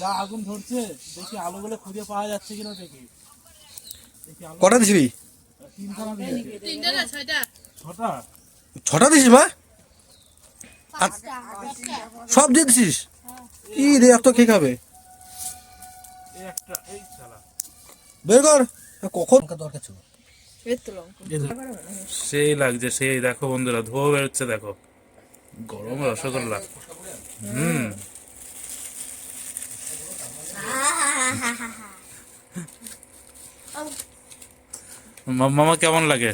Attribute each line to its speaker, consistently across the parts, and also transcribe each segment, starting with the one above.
Speaker 1: যা আগুন ধরছে দেখি আলোগুলো খুঁজে পাওয়া যাচ্ছে কিনা দেখি। দেখি
Speaker 2: কটা
Speaker 3: না
Speaker 1: ছটা?
Speaker 2: দিছিস মা? সব দিয়ে দিছিস? কি রে এত কে খাবে?
Speaker 1: এই একটা এই শালা।
Speaker 2: বের কর। কখন? দরকার ছিল।
Speaker 1: সেই লাগছে সেই দেখো বন্ধুরা ধোয়া বেরোচ্ছে দেখো। গরম রসগোল্লা। হুম। মামা কেমন লাগে?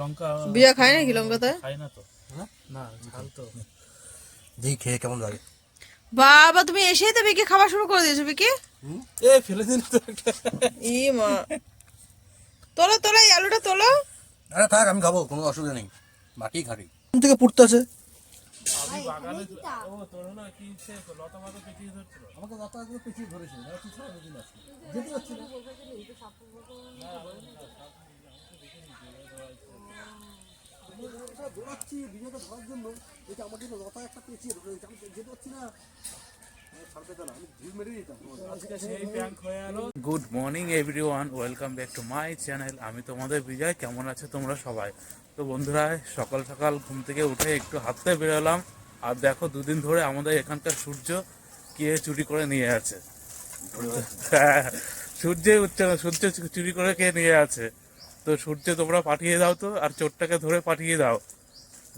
Speaker 1: লঙ্কা
Speaker 3: বিয়া খায় নাকি লঙ্কাতে?
Speaker 1: না তো না ঝাল তো
Speaker 2: দেখি খেয়ে কেমন লাগে।
Speaker 3: বাবা তুমি এসেই তো বিকি খাওয়া শুরু করে দিয়েছ বিকি।
Speaker 1: এ ফেলে দিন তো
Speaker 3: ই মা। তোলো তোলো এই আলুটা তোলো।
Speaker 2: আরে থাক আমি খাব কোনো অসুবিধা নেই। বাকি খাবি। থেকে পুড়তে আছে।
Speaker 1: আমি বাগানে ও তোর হলো কি সে লতা পাতা পেটিয়ে ধরছিল?
Speaker 2: আমাকে লতা গুলো পেঁচিয়ে ধরেছে কিছু যেতে পারছি না। দৌড়াচ্ছি বিজয়টা ধরার জন্য। এটা আমার জন্য লতা একটা পেঁচিয়ে ধরেছে আমি যেতে পারছি না। ছাড় পেতে না আমি ঢিল মেরে দিতাম।
Speaker 1: আজকে সেই ব্যাংক হয়ে গেল good morning everyone welcome back to my channel আমি তোমাদের বিজয় কেমন আছো তোমরা সবাই? তো বন্ধুরা সকাল সকাল ঘুম থেকে উঠে একটু হাঁটতে বেরোলাম। আর দেখো দুদিন ধরে আমাদের এখানকার সূর্য কে চুরি করে নিয়ে আছে? সূর্যে উঠছে না, সূর্য চুরি করে কে নিয়ে আছে? তো সূর্য তোমরা পাঠিয়ে দাও তো আর চোরটাকে ধরে পাঠিয়ে দাও।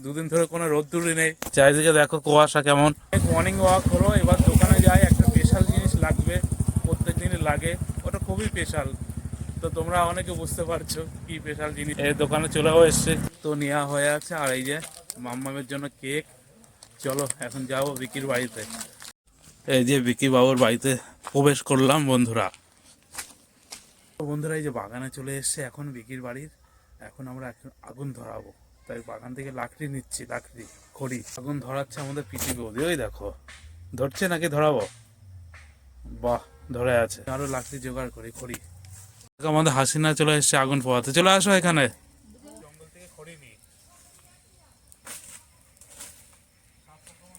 Speaker 1: দুদিন ধরে কোনো রোদ্দুরই নেই। চারিদিকে দেখো কুয়াশা কেমন। মর্নিং ওয়াক হলো এবার দোকানে যাই একটা স্পেশাল জিনিস লাগবে প্রত্যেক দিনই লাগে। ওটা খুবই স্পেশাল তো তোমরা অনেকে বুঝতে পারছ কি স্পেশাল জিনিস। এই দোকানে চলেও এসছে। তো নেওয়া হয়ে আছে আর এই যে মাম্মামের জন্য কেক। চলো, এখন যাব বিকির বাড়িতে। এই যে বিকি বাবুর বাড়িতে প্রবেশ করলাম বন্ধুরা। বন্ধুরা, এই যে বাগানে চলে এসছে এখন বিকির বাড়ির। এখন আমরা আগুন ধরাবো। তাই বাগান থেকে লাকড়ি নিচ্ছি, লাকড়ি, খড়ি। আগুন ধরাচ্ছে আমাদের পিটি বৌদি। ওই দেখো, ধরছে নাকি ধরাবো? বাহ, ধরে আছে। আরও লাকড়ি জোগাড় করি, খড়ি। আমাদের হাসিনা চলে এসছে আগুন পোয়াতে চলে আসো এখানে জঙ্গল থেকে খড়ি নিই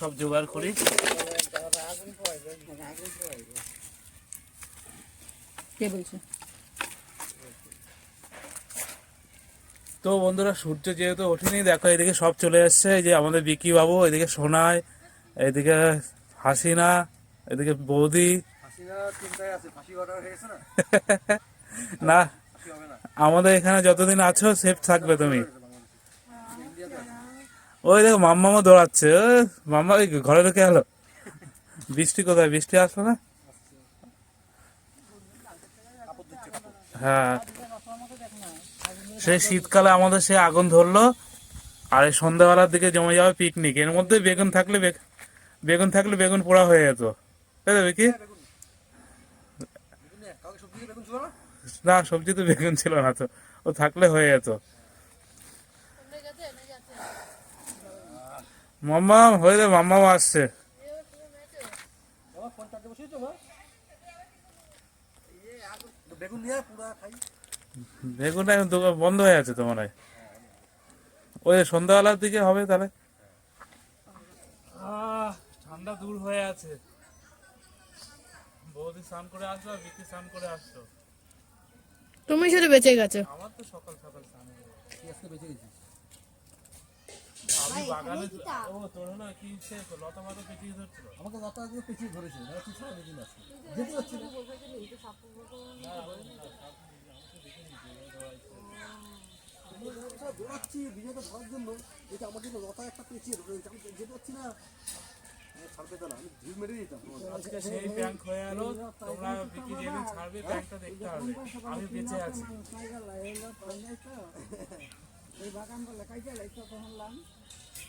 Speaker 4: সব
Speaker 1: জোগাড় করি।
Speaker 4: কে বলছে?
Speaker 1: তো বন্ধুরা সূর্য যেহেতু ওঠেনি দেখো এদিকে সব চলে এসছে। এই যে আমাদের বিকি বাবু এদিকে সোনাই এদিকে হাসিনা এদিকে বৌদি।
Speaker 2: হাসিনা চিন্তায় আছে ফাঁসি অর্ডার গেছে না?
Speaker 1: না
Speaker 2: ফাঁসি হবে না।
Speaker 1: আমাদের এখানে যতদিন আছো সেফ থাকবে তুমি। ওই দেখো মাম্মামা দৌড়াচ্ছে মাম্মা ওই ঘরে ঢুকে গেলো। বৃষ্টি কোথায়? বৃষ্টি আসলো না? হ্যাঁ। সেই শীতকালে আমাদের সে আগুন ধরলো, আর এই সন্ধ্যাবেলার দিকে জমে যাবে পিকনিক এর মধ্যে বেগুন থাকলে বেগ- বেগুন থাকলে বেগুন পোড়া হয়ে যেত। তাই তো কি
Speaker 2: না
Speaker 1: সবজি তো বেগুন ছিল না তো। ও থাকলে হয়ে যেত। মাম্মা হয়ে যাবে মাম্মা আসছে। বেগুনটা দোকান বন্ধ হয়ে আছে তো হয়। ওই সন্ধ্যাবেলার দিকে হবে তাহলে। ঠান্ডা দূর হয়ে আছে। বৌদি স্নান করে আসলো আর বিকি স্নান করে আসলো
Speaker 3: তুমি শুধু বেঁচে গেছো।
Speaker 1: আমার তো সকাল সকাল স্নান
Speaker 2: আজকে বেঁচে গেছিস?
Speaker 1: আমি বাগানে ও তোর হলো কি সে লতা পাতা পেটিয়ে ধরছিল
Speaker 2: আমাকে লতা গুলো পেঁচিয়ে ধরেছে কিছু হবে দিন যেতে না দৌড়াচ্ছি ধরার জন্য এটা আমার জন্য লতা একটা পেঁচিয়ে ধরেছে আমি যেতে পারছি না আমি ছাড় পেতে না আমি ঢিল মেরে দিতাম
Speaker 1: আজকে সেই ব্যাংক হয়ে গেল তোমরা বিকি যেদিন ছাড়বে ব্যাংকটা দেখতে হবে আমি বেঁচে আছি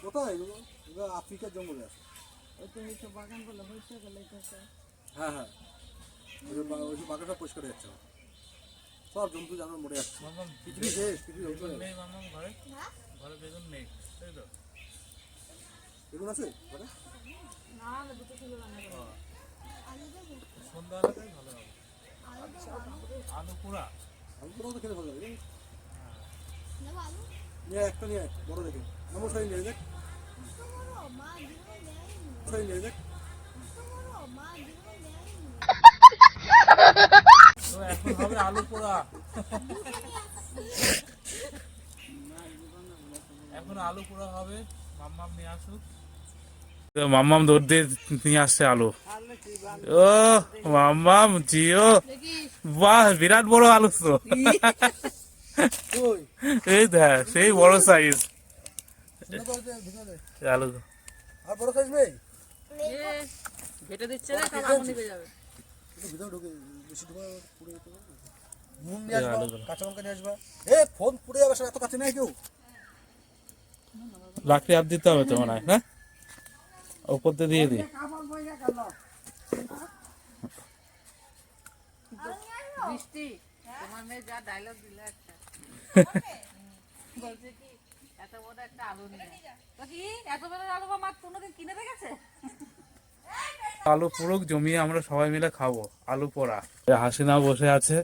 Speaker 2: কোথায় এগুলো? এগুলো আফ্রিকার জঙ্গলে আছে। হ্যাঁ হ্যাঁ। ওই যে বা- ওই যে বাগানটা পরিষ্কার হয়ে যাচ্ছে সব জন্তু জানোয়ার মরে যাচ্ছে।
Speaker 1: মামাম
Speaker 2: পৃথিবী শেষ পৃথিবী ধ্বংস হয়ে
Speaker 1: নেই মামাম ঘরে? ঘরে বেগুন নেই তাই তো?
Speaker 2: এগুলো আছে ঘরে?
Speaker 1: সন্ধ্যাবেলাটাই ভালো হবে। আলু পোড়া।
Speaker 2: আমি কোনো তো খেতে ভালো লাগে। নিয়ে একটা নিয়ে বড় দেখে আমার নিয়ে দেখ। নিয়ে দেখ।
Speaker 1: এখন হবে আলু পোড়া। এখন আলু পোড়া হবে মাম্মাম নিয়ে আসুক। মাম্মাম দৌড় দিয়ে নিয়ে আসছে আলু। ও মাম্মাম জিও। বাহ বিরাট বড় আলু তো। এই দেখ সেই বড় সাইজ। আলু
Speaker 2: আর বড় সাইজ নেই?
Speaker 3: ঘেটে দিচ্ছে না যাবে।
Speaker 2: ভিতরে ঢুকে বেশি ঢুকে পুড়ে যেতে নুন নিয়ে আসবা কাঁচা লঙ্কা নিয়ে আসবা। এ ফোন পুড়ে যাবে এত কাছে নেই কেউ?
Speaker 1: লাকড়ি হাত দিতে হবে তো মনে হয় না ওপর দিয়ে দিয়ে দিই
Speaker 3: বৃষ্টি তোমার মেয়ে যা ডায়লগ দিল আলু। এত
Speaker 1: পুরো জমিয়ে আমরা সবাই মিলে খাব, আলু পোড়া। হাসিনা বসে আছে।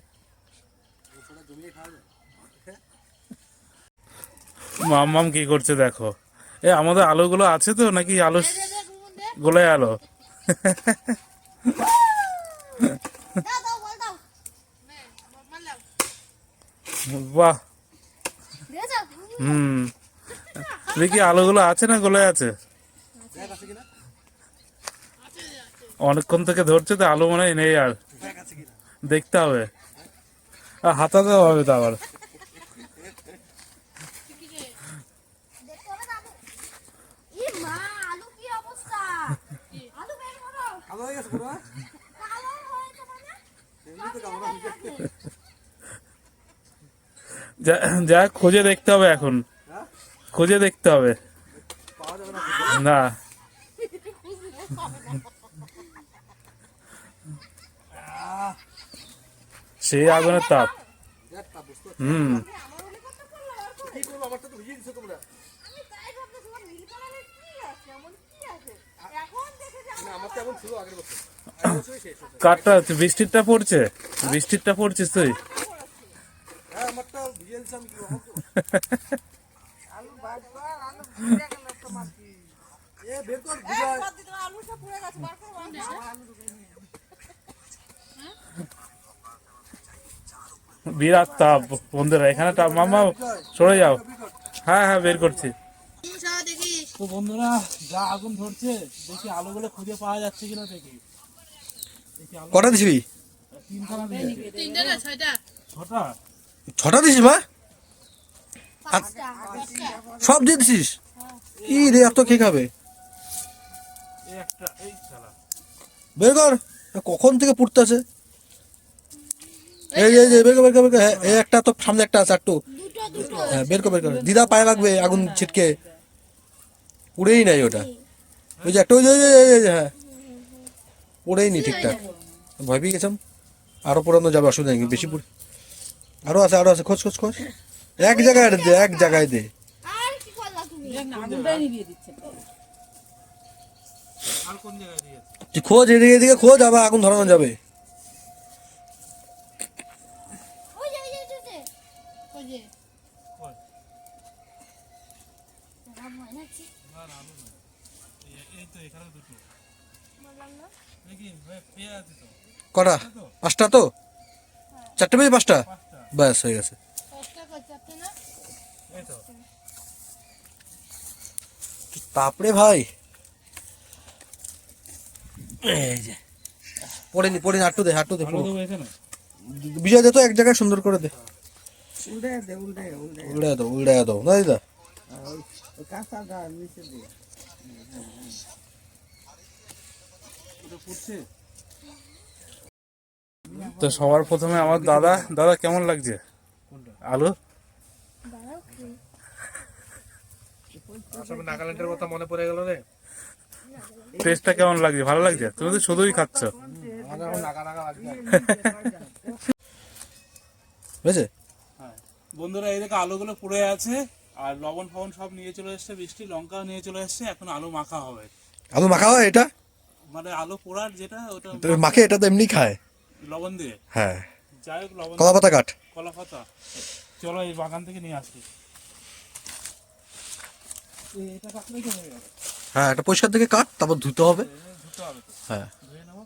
Speaker 1: মাম কি করছে দেখো। এ, আমাদের আলুগুলো আছে তো নাকি আলু গোলে আলো বাহ। হুম। দেখি আলুগুলো আছে না গোলে আছে? অনেকক্ষণ থেকে ধরছে তো আলু মনে হয় নেই আর। দেখতে হবে। আর হাতাতেও হবে তো আবার।
Speaker 5: মা আলু কি অবস্থা? আলু বের করো
Speaker 2: কালো হয়ে গেছে পুরো হ্যাঁ?
Speaker 5: কালো হয়েছে মানে
Speaker 2: এমনি তো কালো হয়ে গেছে।
Speaker 1: যা খুঁজে দেখতে হবে এখন? খুঁজে দেখতে হবে।
Speaker 2: না।
Speaker 1: সেই আগুনের তাপ। হুম।
Speaker 2: কি করব আমারটা তো ভিজিয়ে দিছো তোমরা
Speaker 5: আমি তাই ভাবতেছিলাম নীল কালারের কি আছে এমন কি আছে এখন দেখে যে
Speaker 2: না আমার তো এমন ছিল আগের বছর আগের বছরই শেষ হয়েছে
Speaker 1: কারটা, বৃষ্টিরটা পড়ছে। বৃষ্টিরটা পড়ছিস তুই? বিরাট তাপ বন্ধুরা এখানে তাপ মামা সরে যাও। হ্যাঁ হ্যাঁ বের করছি। তো বন্ধুরা যা আগুন ধরছে দেখি আলুগুলো খুঁজে পাওয়া যাচ্ছে কিনা দেখি।
Speaker 2: কটা দিছিবি
Speaker 1: তিনখানা দিয়েছে ছটা?
Speaker 2: ছটা দিছিস মা? সব দিয়ে দিছিস? কি রে এত কে খাবে? বের কর। কখন থেকে পুড়তে আছে? এই এই বের কর বের কর বের হ্যাঁ, এই একটা তো সামনে একটা আছে একটু হ্যাঁ বের কর বের কর। দিদা পায়ে লাগবে আগুন ছিটকে। পুড়েই নাই ওটা। ওই যে একটা ওই যে হ্যাঁ। পুড়েই নি ঠিকঠাক। ভয় পেয়ে গেছিলাম আরও পোড়ানো যাবে অসুবিধা নেই বেশি পুড়ে আরও আছে আরও আছে খোঁজ খোঁজ খোঁজ। এক জায়গায় দে এক জায়গায় দে।
Speaker 5: আর কি করলা তুমি?
Speaker 3: আগুনটাই নিভিয়ে দিচ্ছে।
Speaker 1: আর কোন জায়গায় দিয়েছে
Speaker 2: তুই খোঁজ এদিকে এদিকে খোঁজ আবার আগুন ধরানো যাবে। কটা? পাঁচটা তো? চারটে বেজে পাঁচটা। ব্যাস হয়ে গেছে।
Speaker 5: কষ্ট করতে না
Speaker 1: এই তো
Speaker 2: তাপরে ভাই। এই যে পড়ে নি পড়ে নি হাঁটু দে হাঁটু দে বিজয় দে তো এক জায়গায় সুন্দর করে দে।
Speaker 3: উল্টে দে উল্টে উল্টে
Speaker 2: উল্টায় দাও উল্টায় দাও না দিদা
Speaker 3: কাঁচা গা নিচে দিয়ে।
Speaker 1: তো সবার প্রথমে আমার দাদা দাদা কেমন লাগছে? আলু?
Speaker 2: আসলে নাগাল্যান্ডের কথা মনে পড়ে গেল রে।
Speaker 1: টেস্টটা কেমন লাগছে? ভালো লাগছে? তুমি তো শুধুই খাচ্ছ।
Speaker 2: নাগা নাগা বুঝেছে?
Speaker 1: হ্যাঁ বন্ধুরা এই দেখো আলুগুলো পুড়ে আছে আর লবণ ফবন সব নিয়ে চলে এসছে বৃষ্টি লঙ্কা নিয়ে চলে এসছে এখন আলু মাখা হবে।
Speaker 2: আলু মাখা হয় এটা?
Speaker 1: মানে আলু পোড়ার যেটা ওটা
Speaker 2: মাখে এটা তো এমনি খায়।
Speaker 1: লবণ দিয়ে?
Speaker 2: হ্যাঁ।
Speaker 1: যাই হোক লবণ
Speaker 2: কলা পাতা কাঠ
Speaker 1: কলা পাতা চলো এই বাগান থেকে নিয়ে আসি। এটা কাটলেই তো হয়ে যাবে?
Speaker 2: হ্যাঁ এটা পরিষ্কার থেকে কাট তারপর ধুতে হবে।
Speaker 1: ধুতে হবে তো
Speaker 2: হ্যাঁ।
Speaker 1: ধুয়ে নেব।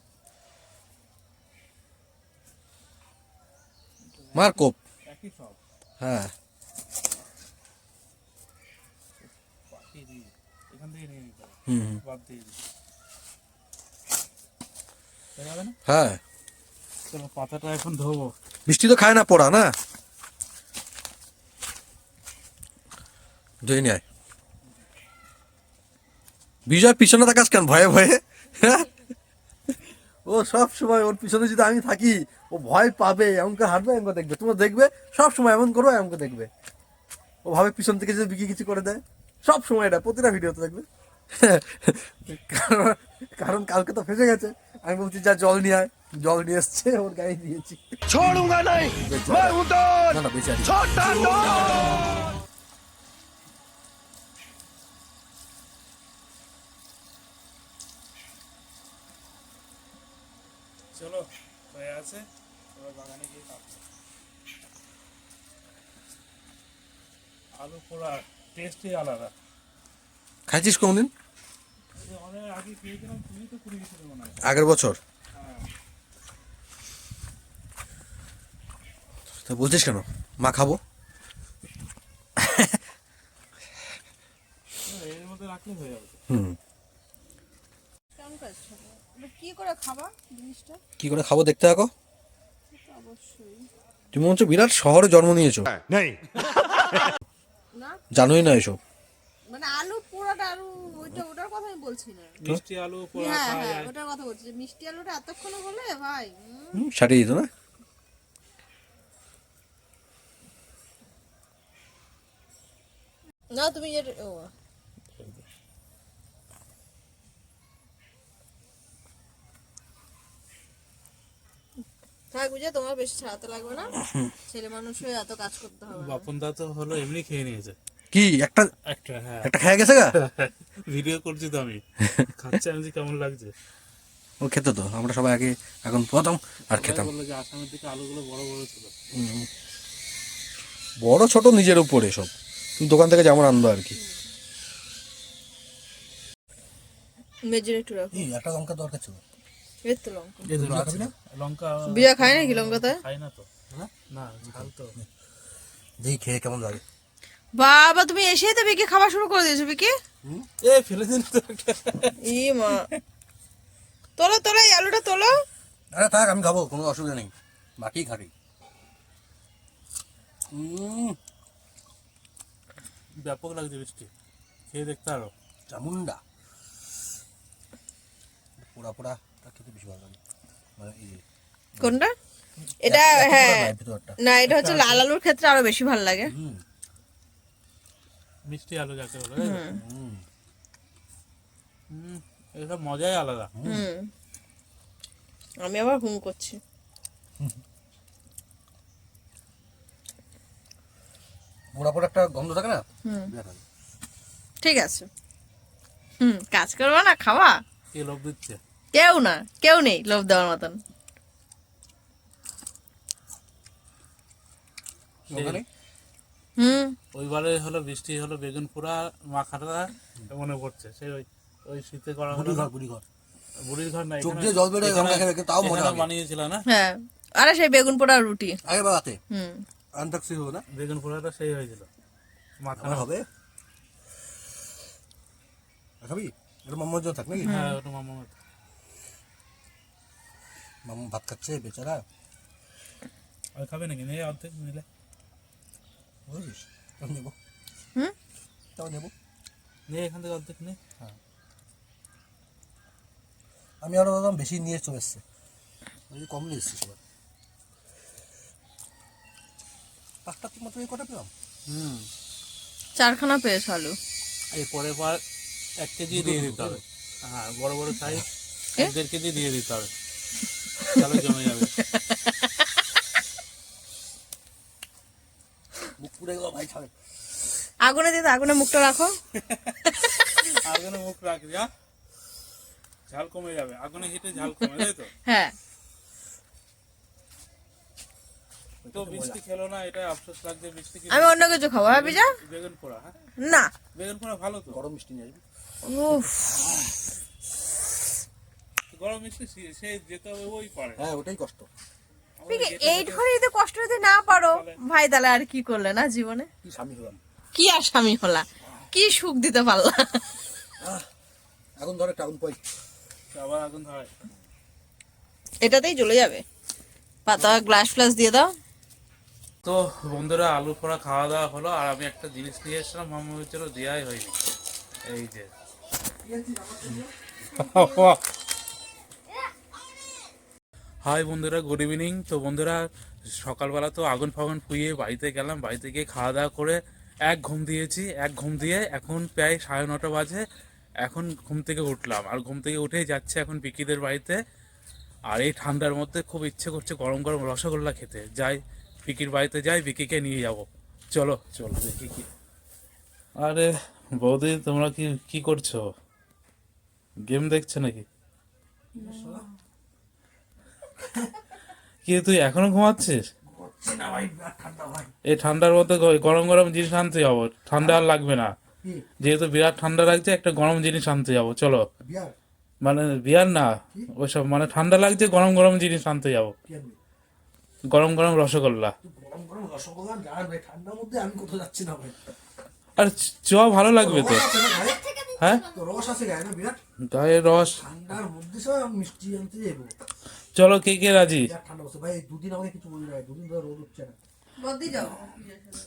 Speaker 2: মার কোপ।
Speaker 1: একই সব।
Speaker 2: হ্যাঁ।
Speaker 1: হবে।
Speaker 2: হুম হুম।
Speaker 1: বাদ দিয়ে দিই। হয়ে যাবে না?
Speaker 2: হ্যাঁ।
Speaker 1: চলো পাতাটা এখন ধোবো।
Speaker 2: তো খায় না পড়া, না? ধুয়ে নিয়ে বিজয়, পিছনে থাকাস কেন? ভয়ে ভয়ে? হ্যাঁ? ও সব সময় ওর পিছনে যদি আমি থাকি, ও ভয় পাবে এমন করে হাঁটবে এমন দেখবে। তোমরা দেখবে, সব সময় এমন করো, এমনকে দেখবে। ও ভাবে পিছন থেকে যদি বিক্রি কিছু করে দেয়, সব সময় এটা, প্রতিটা ভিডিওতে দেখবে। কারণ কারণ কালকে তো ফেসে গেছে। আমি বলছি, যা জল নিয়ে আয়। জল নিয়ে এসছে ওর গায়ে দিয়েছি
Speaker 6: छोड़ूंगा नहीं मैं हूं तो
Speaker 2: না না বেচারি
Speaker 6: छोटा तो
Speaker 1: চলো হয়ে আছে এবার বাগানে গিয়ে কাটবো আলু পোড়া টেস্টই আলাদা
Speaker 2: খাইছিস কোনদিন
Speaker 1: এই যে অনেক আগে খেয়েছিলাম তুমি তো কুড়ি গেছিলে মনে হয়
Speaker 2: আগের বছর তা বলছিস কেন? মা খাব।
Speaker 1: হয়ে
Speaker 2: হুম।
Speaker 3: কি করে খাবা জিনিসটা
Speaker 2: কি করে খাব দেখতে থাকো। তুমি মনে বিরাট শহরে জন্ম নিয়েছো।
Speaker 6: नहीं
Speaker 3: না?
Speaker 2: জানোই না এসব।
Speaker 3: মানে আলু পোড়াটা আলু ওইটা ওটার কথা আমি বলছি না।
Speaker 1: মিষ্টি আলু পোড়া
Speaker 3: হ্যাঁ হ্যাঁ ওটার কথা বলছি। মিষ্টি আলুটা এতক্ষণ হলে ভাই
Speaker 2: হুম, সারিয়ে দিত না?
Speaker 3: না তুমি এর থাক বুঝে তোমার বেশি ছাড়াতে লাগবে না। ছেলে মানুষ হয়ে এত কাজ করতে হবে না।
Speaker 1: বাপন দা তো হলো এমনি খেয়ে নিয়েছে।
Speaker 2: কি একটা?
Speaker 1: একটা হ্যাঁ।
Speaker 2: একটা খেয়ে গেছে গা?
Speaker 1: ভিডিও করছি তো আমি। খাচ্ছে আমি কেমন লাগছে।
Speaker 2: ও খেতে তো আমরা সবাই আগে এখন প্রথম আর খেতাম।
Speaker 1: বলল যে আসামের দিকে আলুগুলো বড় বড় ছিল।
Speaker 2: বড় ছোট নিজের উপরে সব। দোকান থেকে যেমন আনব আর কি।
Speaker 3: মেজর একটু রাখো।
Speaker 2: একটা লঙ্কা দরকার ছিল।
Speaker 3: এর তো লঙ্কা।
Speaker 1: এই যে লঙ্কা- লঙ্কা
Speaker 3: বিয়া খায় নাকি লঙ্কাতে?
Speaker 1: খাই না তো। না ঝাল তো।
Speaker 2: দেখি খেয়ে কেমন লাগে।
Speaker 3: বাবা তুমি এসেই তো বিকি খাওয়া শুরু করে দিয়েছ বিকি।
Speaker 1: এ ফেলে দিন তো
Speaker 3: ই মা। তোলো তোলো এই আলুটা তোলো।
Speaker 2: আরে থাক আমি খাব কোনো অসুবিধা নেই। বাকি খাবি। উম,
Speaker 1: ব্যাপক লাগছে বৃষ্টি। খেয়ে দেখতে আরও।
Speaker 2: চামুন্ডা পোড়া পোড়া খেতে বেশি ভালো লাগে। মানে এই যে
Speaker 3: কোনটা? এটা হ্যাঁ। না এটা হচ্ছে লাল আলুর ক্ষেত্রে আরও বেশি ভালো লাগে।
Speaker 2: হুম।
Speaker 1: মিষ্টি আলু যাকে বলে
Speaker 2: হুম।
Speaker 1: হুম, এটা মজাই আলাদা।
Speaker 3: হুম। আমি আবার হুম করছি।
Speaker 2: পোড়া পোড়া একটা গন্ধ থাকে না।
Speaker 3: ঠিক আছে। হুম কাজ করব না খাওয়া
Speaker 1: কে লোভ দিচ্ছে?
Speaker 3: কেউ না কেউ নেই লোভ দেওয়ার মতন। হুম।
Speaker 1: ওইবারে হলো বৃষ্টি হলো বেগুন পোড়া মাখাটা মনে পড়ছে। সেই ওই ওই শীতে করা হলো
Speaker 2: বুড়ি ঘর
Speaker 1: বুড়ির ঘর। না
Speaker 2: চোখ দিয়ে জল বেরোয় তাও
Speaker 1: বানিয়েছিল না?
Speaker 3: হ্যাঁ। আরে সেই বেগুন পোড়া রুটি।
Speaker 2: আগে বাগাতে
Speaker 3: হুম।
Speaker 2: আন্তাক্ষী হবে না?
Speaker 1: বেগুন পোড়াটা সেই হয়েছিল মাখানো
Speaker 2: হবে? খাবি? এটা মাম্মার জন্য থাক নাকি?
Speaker 1: হ্যাঁ ওটা মামা
Speaker 2: মাম্মা ভাত খাচ্ছে বেচারা।
Speaker 1: আর খাবে নাকি? নেই অর্ধেক নিলে।
Speaker 2: বুঝেছিস? তাও নেব।
Speaker 3: হুম?
Speaker 2: তাও নেব।
Speaker 1: নে এখান থেকে অর্ধেক নে। হ্যাঁ।
Speaker 2: আমি আরও ভাবলাম বেশি নিয়ে চলে এসছে। আমি কম নিয়ে এসছি সবার পাঁচটা তো মাত্র এই কটা পেলাম
Speaker 1: হুম।
Speaker 3: চারখানা পেয়েছ আলু।
Speaker 1: এই পরের বার এক কেজি দিয়ে দিতে হবে। হ্যাঁ বড় বড় সাইজ এক দেড় কেজি দিয়ে দিতে হবে। তাহলে জমে যাবে।
Speaker 2: মুখ পুড়ে গেল ভাই ছাড়ে
Speaker 5: আগুনে দিয়ে আগুনে মুখটা রাখো।
Speaker 1: আগুনে মুখ রাখবি হ্যাঁ ঝাল কমে যাবে আগুনে হিটে ঝাল কমে তাই তো?
Speaker 5: হ্যাঁ।
Speaker 1: তো বৃষ্টি খেলো না এটা আফসোস লাগছে বৃষ্টি কি
Speaker 5: আমি অন্য কিছু খাব হ্যাঁ বিজা?
Speaker 1: বেগুন পোড়া হ্যাঁ?
Speaker 5: না।
Speaker 1: বেগুন পোড়া ভালো তো।
Speaker 2: গরম মিষ্টি নিয়ে আসবি।
Speaker 5: উফ।
Speaker 1: গরম মিষ্টি সে- যেতে হবে ওই পারে।
Speaker 2: হ্যাঁ ওটাই কষ্ট।
Speaker 5: ঠিক এই ঘরে যদি কষ্ট যদি না পারো ভাই তাহলে আর কি করলে না জীবনে?
Speaker 2: কি স্বামী হলাম।
Speaker 5: কি আর স্বামী হলা? কি সুখ দিতে পারলা?
Speaker 2: এখন ধরে টাউন পাই
Speaker 1: আবার আগুন ধরে
Speaker 5: এটাতেই চলে যাবে। পাতা গ্লাস ফ্লাস দিয়ে দাও।
Speaker 1: তো বন্ধুরা আলু পোড়া খাওয়া দাওয়া হলো, আর আমি একটা জিনিস নিয়ে এসেছিলাম, মামা হয়েছিল দেওয়াই হয়নি। এই যে। হাই বন্ধুরা, গুড ইভিনিং। তো বন্ধুরা, সকালবেলা তো আগুন ফাগুন ফুইয়ে বাড়িতে গেলাম, বাড়িতে গিয়ে খাওয়া দাওয়া করে এক ঘুম দিয়েছি, এক ঘুম দিয়ে এখন প্রায় সাড়ে নটা বাজে, এখন ঘুম থেকে উঠলাম। আর ঘুম থেকে উঠেই যাচ্ছে এখন বিকিদের বাড়িতে। আর এই ঠান্ডার মধ্যে খুব ইচ্ছে করছে গরম গরম রসগোল্লা খেতে। যাই বিকির বাড়িতে যাই বিকিকে নিয়ে যাব। চলো। চলো দেখি কি। আরে বৌদি তোমরা কি কি করছ? গেম দেখছ নাকি? কি তুই এখনও ঘুমাচ্ছিস? এই ঠান্ডার মধ্যে গরম গরম জিনিস আনতে যাব। ঠান্ডা আর লাগবে না। যেহেতু বিরাট ঠান্ডা লাগছে একটা গরম জিনিস আনতে যাব। চলো। মানে বিয়ার না ওইসব মানে ঠান্ডা লাগছে গরম গরম জিনিস আনতে যাব। গরম গরম রসগোল্লা।
Speaker 2: গরম গরম রসগোল্লা গান ভাই ঠান্ডার মধ্যে আমি কোথাও যাচ্ছি না ভাই।
Speaker 1: আর চ- ভালো লাগবে তো? হ্যাঁ?
Speaker 2: রস আছে গায়ে না বিরাট?
Speaker 1: গায়ের রস।
Speaker 2: ঠান্ডার মধ্যে সব মিষ্টি আনতে যাব।
Speaker 1: চলো কে কে রাজি?
Speaker 2: ঠান্ডা বসে ভাই দুদিন আমাকে কিছু বলি না দুদিন ধরে রোদ উঠছে না।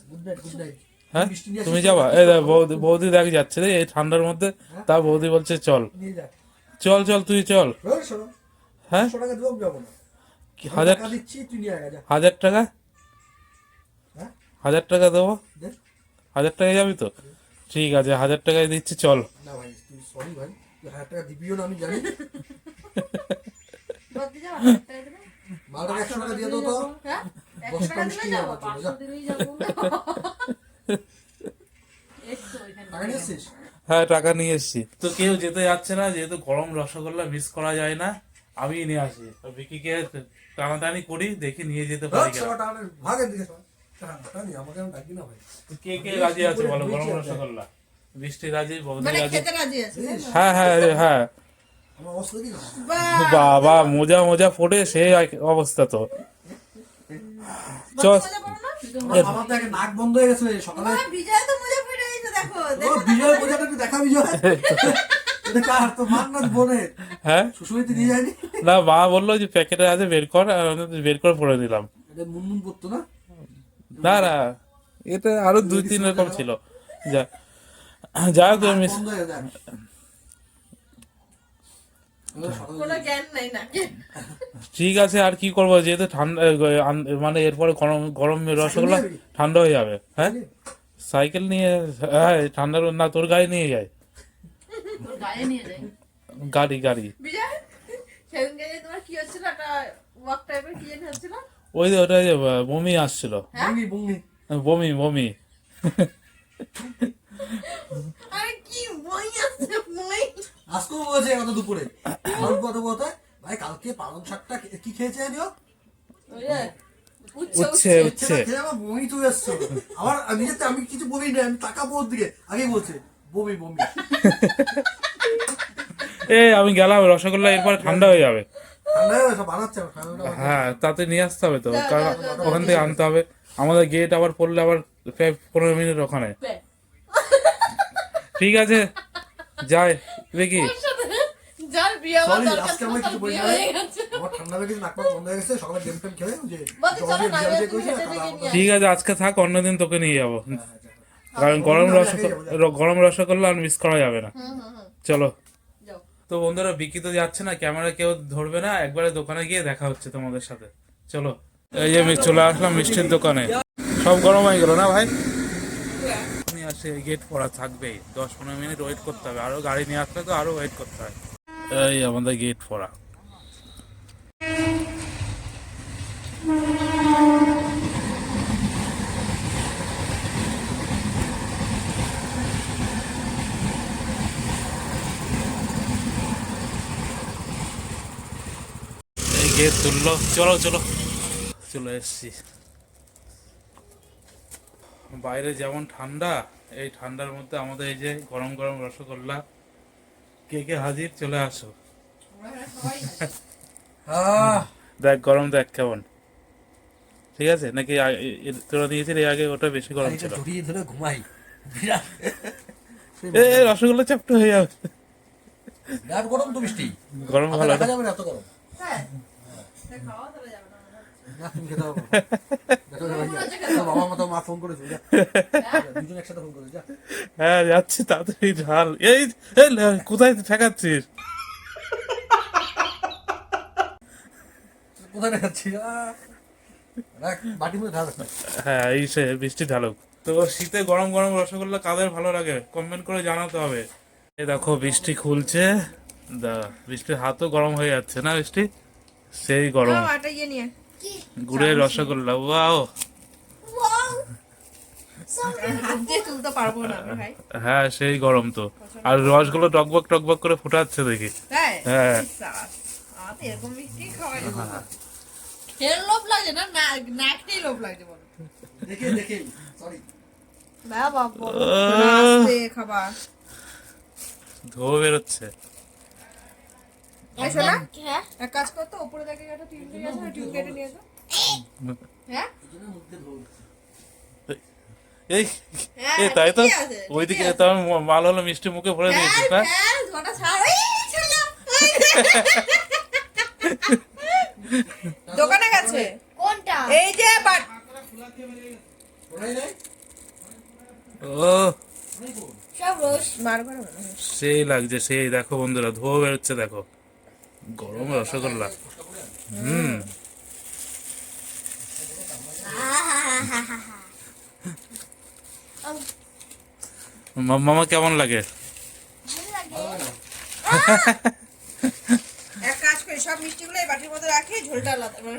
Speaker 2: গুড নাইট গুড নাইট
Speaker 1: হ্যাঁ? তুমি যাবা? এই দেখ বৌদি বৌদি দেখ যাচ্ছে রে এই ঠান্ডার মধ্যে। তা বৌদি বলছে চল। চল চল তুই চল। হ্যাঁ? কি হাজার হাজার টাকা?
Speaker 2: হ্যাঁ?
Speaker 1: হাজার টাকা দেবো? হাজার টাকায় যাবি তো? ঠিক আছে হাজার টাকায় দিচ্ছি চল।
Speaker 2: না ভাই তুই সরি ভাই তুই হাজার টাকা দিবিও না আমি জানি। মালটাকে একশো টাকা দিয়ে দাও তো। দশটা মিষ্টি নিয়ে আমার জন্য, যা। টাকা নিয়ে এসছিস?
Speaker 1: হ্যাঁ টাকা নিয়ে এসছি। তো কেউ যেতে যাচ্ছে না যেহেতু গরম রসগোল্লা মিস করা যায় না আমি নিয়ে আসি। তো বিকিকে টানাটানি করি দেখি নিয়ে যেতে পারি কিনা
Speaker 2: ভাগের দিকে সবাই আমাকে আমি না ভাই?
Speaker 1: কে কে রাজি আছে বলো? গরম রসগোল্লা বৃষ্টি রাজি বৌদি
Speaker 5: মানে
Speaker 1: রাজি? হ্যাঁ হ্যাঁ হ্যাঁ। বাবা মোজা মোজা ফোটে সেই এক- অবস্থা তো। চল।
Speaker 2: নাক বন্ধ হয়ে গেছে সকালে
Speaker 5: বিজয় তো মজা পড়ে দেখো
Speaker 2: বিজয় বোঝাটা দেখা বিজয়। এটা কার? তো মান না
Speaker 1: হ্যাঁ? না মা বলল যে প্যাকেটে আছে বের কর আর বের করে পড়ে দিলাম
Speaker 2: না?
Speaker 1: না এটা আরও দুই তিন রকম ছিল। যা হোক মিস ঠিক আছে আর কি করব? যেহেতু ঠান্ডা মানে এরপরে গরম গরম রসগোল্লা ঠান্ডা হয়ে যাবে হ্যাঁ? সাইকেল নিয়ে হ্যাঁ ঠান্ডার না তোর গাড়ি নিয়ে যায় গাড়ি গাড়ি। ওই যে ওটা বমি আসছিল।
Speaker 2: বঙ্গি
Speaker 1: বমি বমি।
Speaker 2: আজকেও বলেছে দুপুরে। বলতে ভাই কালকে পালং শাকটা কি খেয়েছে জানিও?
Speaker 4: ওই
Speaker 1: উচ্ছে উচ্ছে
Speaker 2: আমার বমি আমি আমি কিছু বলি না আমি টাকা ওর দিকে আগে বলছে। বমি বমি।
Speaker 1: এই আমি গেলাম রসগোল্লা এরপরে ঠান্ডা হয়ে যাবে।
Speaker 2: হয়ে হয়ে।
Speaker 1: হ্যাঁ তাতে নিয়ে আসতে হবে তো কারণ ওখান থেকে আনতে হবে। আমাদের গেট আবার পড়লে আবার পনেরো মিনিট ওখানে। ঠিক আছে যাই দেখি।
Speaker 5: হয়ে
Speaker 2: হয়ে
Speaker 1: ঠিক আছে আজকে থাক অন্যদিন তোকে নিয়ে যাব। কারণ গরম রসগোল্লা গরম রসগোল্লা আর মিস করা যাবে না। চলো। তো বন্ধুরা বিকি তো যাচ্ছে না ক্যামেরা কেউ ধরবে না একবারে দোকানে গিয়ে দেখা হচ্ছে তোমাদের সাথে। চলো। এই যে আমি চলে আসলাম মিষ্টির দোকানে। সব গরম হয়ে গেল না ভাই? আমি আর গেট পড়া থাকবেই। দশ পনেরো মিনিট ওয়েট করতে হবে। আরও গাড়ি নিয়ে আসলে তো আরও ওয়েট করতে হয়। এই আমাদের গেট পড়া। গেট তুললো। চলো চলো। চলে এসছি। বাইরে যেমন ঠান্ডা এই ঠান্ডার মধ্যে আমাদের এই যে গরম গরম রসগোল্লা। কে কে হাজির? চলে আসো।
Speaker 2: আহ
Speaker 1: দেখ গরম দেখ কেমন। ঠিক আছে? নাকি তোরা দিয়েছিলি আগে ওটা বেশি গরম ছিল।
Speaker 2: জড়িয়ে ধরে ঘুমাই।
Speaker 1: এ রসগোল্লা চাপটা হয়ে যাবে।
Speaker 2: গরম তো বৃষ্টি।
Speaker 1: গরম
Speaker 2: হাতে
Speaker 1: ভালো
Speaker 2: যাবে না এত গরম?
Speaker 3: হ্যাঁ
Speaker 1: হ্যাঁ এই সে বৃষ্টি ঢালুক। তো শীতে গরম গরম রসগোল্লা কাদের ভালো লাগে? কমেন্ট করে জানাতে হবে। এই দেখো, বৃষ্টি খুলছে। দা, বৃষ্টির হাতও গরম হয়ে যাচ্ছে না বৃষ্টি? সেই গরম। গুড়ের রসগোল্লা ওয়াও। হ্যাঁ সেই গরম তো। আর রসগুলো টকবক টকবক করে ফুটাচ্ছে দেখি। হ্যাঁ। ধোয়া বেরোচ্ছে।
Speaker 3: এই শোনা এক কাজ করতো উপরে দেখে একটা টিউব কেটে আছে টিউব কেটে নিয়ে যাও হ্যাঁ?
Speaker 1: এই
Speaker 3: হ্যাঁ,
Speaker 1: তাই তো? ওইদিকে তো মাল হলো মিষ্টি মুখে ভরে দিয়েছিস না?
Speaker 3: হ্যাঁ। দোকানে গেছে?
Speaker 5: কোনটা?
Speaker 3: এই যে
Speaker 1: ও
Speaker 3: হয়।
Speaker 1: সেই লাগছে সেই দেখো বন্ধুরা ধোয়া বেরোচ্ছে দেখো। গরম রসগোল্লা। হুম। মামা কেমন লাগে?
Speaker 3: এক কাজ করি সব মিষ্টিগুলো এই বাটির মধ্যে রাখি ঝোলটা আলাদা মানে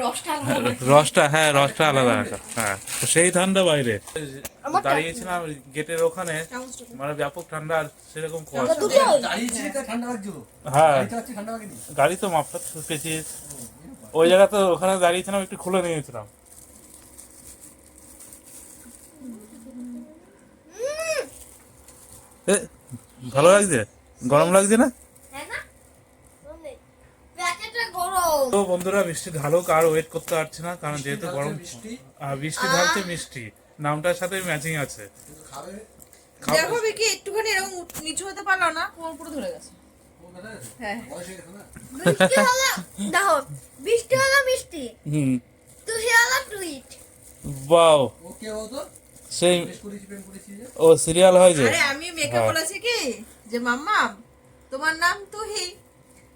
Speaker 3: রসটা
Speaker 1: হ্যাঁ রসটা আলাদা রাখা হ্যাঁ। সেই ঠান্ডা বাইরে। দাঁড়িয়েছিলাম গেটের ওখানে মানে ব্যাপক ঠান্ডা আর সেরকম হ্যাঁ।
Speaker 2: গাড়ি
Speaker 1: তো মাপটা ওই জায়গা তো ওখানে দাঁড়িয়েছিলাম একটু খুলে নিয়েছিলাম। ভালো লাগছে? গরম লাগছে না?
Speaker 5: হ্যাঁ না প্যাকেটটা গরম।
Speaker 1: তো বন্ধুরা বৃষ্টি ঢালুক আর ওয়েট করতে পারছি না কারণ যেহেতু গরম
Speaker 2: বৃষ্টি।
Speaker 1: আর বৃষ্টি ঢালছে মিষ্টি। নামটার সাথে ম্যাচিং আছে।
Speaker 3: দেখো বিকি একটুখানি এরকম নিচু হতে পারল না কোমর পুরো ধরে গেছে। হ্যাঁ।
Speaker 2: বয়স গেছে না
Speaker 5: বৃষ্টি হলো দেখো বৃষ্টি হলো মিষ্টি।
Speaker 1: হুম।
Speaker 5: তুই হলো টুইট
Speaker 1: বাও
Speaker 2: ও হতো
Speaker 1: সেই সিরিয়াল হয় যে।
Speaker 3: আরে আমি মেয়েকে। বলেছি কি? যে মাম্মা তোমার নাম তুহি।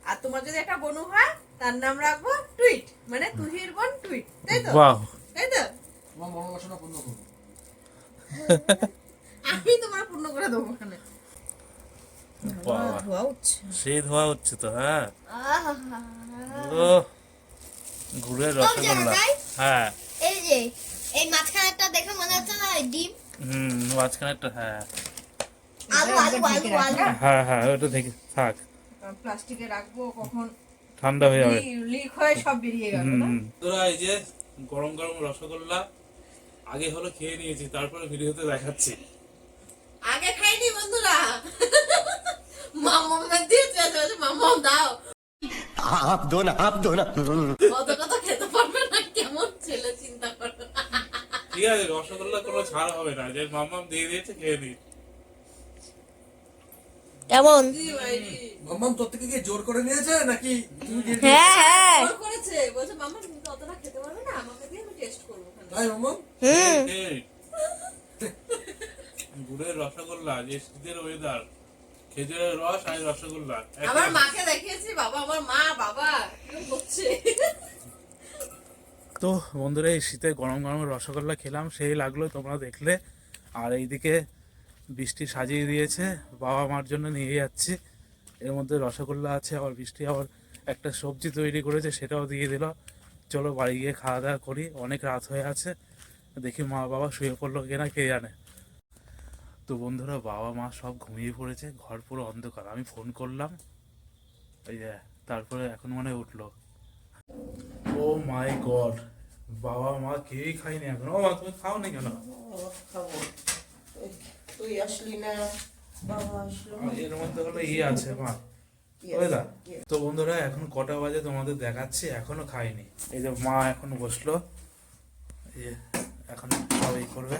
Speaker 3: আর তোমার যদি একটা বনু হয় তার নাম রাখব টুইট। মানে তুহির বোন টুইট। তাই তো?
Speaker 1: বাহ
Speaker 3: তাই তো?
Speaker 2: তোমার মনোবাসনা পূর্ণ করব
Speaker 3: আমি তোমার পূর্ণ করে দেবো ওখানে। ধোয়া
Speaker 1: সেই ধোয়া হচ্ছে তো হ্যাঁ? ও গুড়ের রসগোল্লা। হ্যাঁ।
Speaker 5: এই যে এই মাঝখানেরটা দেখে মনে হচ্ছে না ডিম?
Speaker 1: হুম মাঝখানেরটা হ্যাঁ।
Speaker 5: আলু আলু আলু আলু।
Speaker 1: হ্যাঁ হ্যাঁ ওটা দেখে থাক।
Speaker 3: প্লাস্টিকে রাখব কখন
Speaker 1: ঠান্ডা হয়ে যাবে।
Speaker 3: লিক হয়ে সব বেরিয়ে গেল
Speaker 1: তোরা এই যে গরম গরম রসগোল্লা আগে হলো খেয়ে নিয়েছি তারপরে ভিডিওতে দেখাচ্ছি।
Speaker 3: আগে খাইনি বন্ধুরা। মামা দিয়ে মামা দাও।
Speaker 6: আপ দো না আপ দো না
Speaker 3: কত কথা খেতে পারবে না কেমন ছেলে চিন্তা করো।
Speaker 1: ঠিক আছে রসগোল্লা কোনো ছাড় হবে না যে মামাম দিয়ে দিয়েছে খেয়ে নিই
Speaker 5: কেমন?
Speaker 2: মামাম তোর থেকে জোর করে নিয়েছে নাকি? তুমি
Speaker 5: হ্যাঁ হ্যাঁ।
Speaker 3: জোর করেছে। বলছে মামা তুমি তো অতটা খেতে পারবে না আমাকে দিয়ে আমি টেস্ট করব।
Speaker 2: তাই
Speaker 5: হুম।
Speaker 1: গুড়ের রসগোল্লা যে শীতের ওয়েদার খেজুরের রস আর রসগোল্লা
Speaker 3: আমার মাকে দেখিয়েছি বাবা আমার মা বাবা করছে
Speaker 1: তো বন্ধুরা এই শীতে গরম গরম রসগোল্লা খেলাম সেই লাগল তোমরা দেখলে। আর এইদিকে বৃষ্টি সাজিয়ে দিয়েছে বাবা মার জন্য নিয়ে যাচ্ছি। এর মধ্যে রসগোল্লা আছে আবার বৃষ্টি আবার একটা সবজি তৈরি করেছে সেটাও দিয়ে দিল। চলো বাড়ি গিয়ে খাওয়া দাওয়া করি। অনেক রাত হয়ে আছে। দেখি মা বাবা শুয়ে পড়ল কিনা কে জানে? তো বন্ধুরা বাবা মা সব ঘুমিয়ে পড়েছে। ঘর পুরো অন্ধকার। আমি ফোন করলাম। এই যে তারপরে এখন মনে উঠল। Oh my god! বাবা মা কেউই খায়নি এখন। ও মা তুমি খাও নি কেন
Speaker 3: খাব। তুই আসলি না। বাবা আসলো
Speaker 1: এর মধ্যে হলো ইয়ে আছে মা? দা তো বন্ধুরা এখন কটা বাজে তোমাদের দেখাচ্ছি এখনও খাইনি। এই যে মা এখন বসল। এখন সবাই করবে।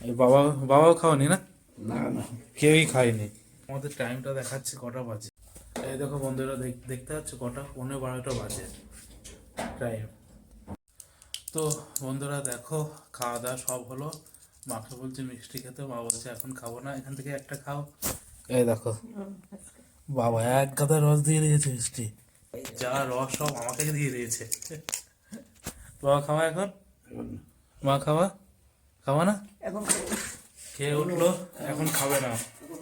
Speaker 1: এই বাবা বাবাও খাওনি না? না না। কেউই খায়নি। আমাদের টাইমটা দেখাচ্ছি কটা বাজে। এই দেখো বন্ধুরা দেখ- দেখতে পাচ্ছ কটা? পনেরো বারোটা বাজে। টাইম তো বন্ধুরা দেখো খাওয়া দাওয়া সব হলো। মাকে বলছে মিষ্টি খেতে মা বলছে এখন খাব না এখান থেকে একটা খাও। এই দেখো। বাবা এক গাদা রস দিয়ে দিয়েছে মিষ্টি। যা রস সব আমাকে দিয়ে দিয়েছে। বাবা খাওয়া এখন? মা খাওয়া? খাওয়া না?
Speaker 3: এখন
Speaker 1: খেয়ে উঠল? এখন খাবে না।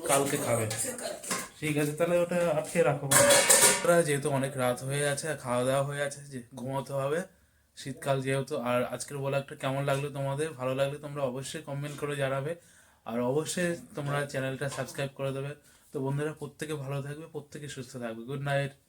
Speaker 1: কালকে খাবে। ঠিক আছে তাহলে ওটা আটকে রাখো ওরা যেহেতু অনেক রাত হয়ে আছে আর খাওয়া দাওয়া হয়ে আছে যে ঘুমোতে হবে। শীতকাল যেহেতু আর আজকের ব্লগটা কেমন লাগল তোমাদের ভালো লাগলে তোমরা অবশ্যই কমেন্ট করে জানাবে। আর অবশ্যই তোমরা চ্যানেলটা সাবস্ক্রাইব করে দেবে। তো বন্ধুরা প্রত্যেকে ভালো থাকবে প্রত্যেকে সুস্থ থাকবে। Good night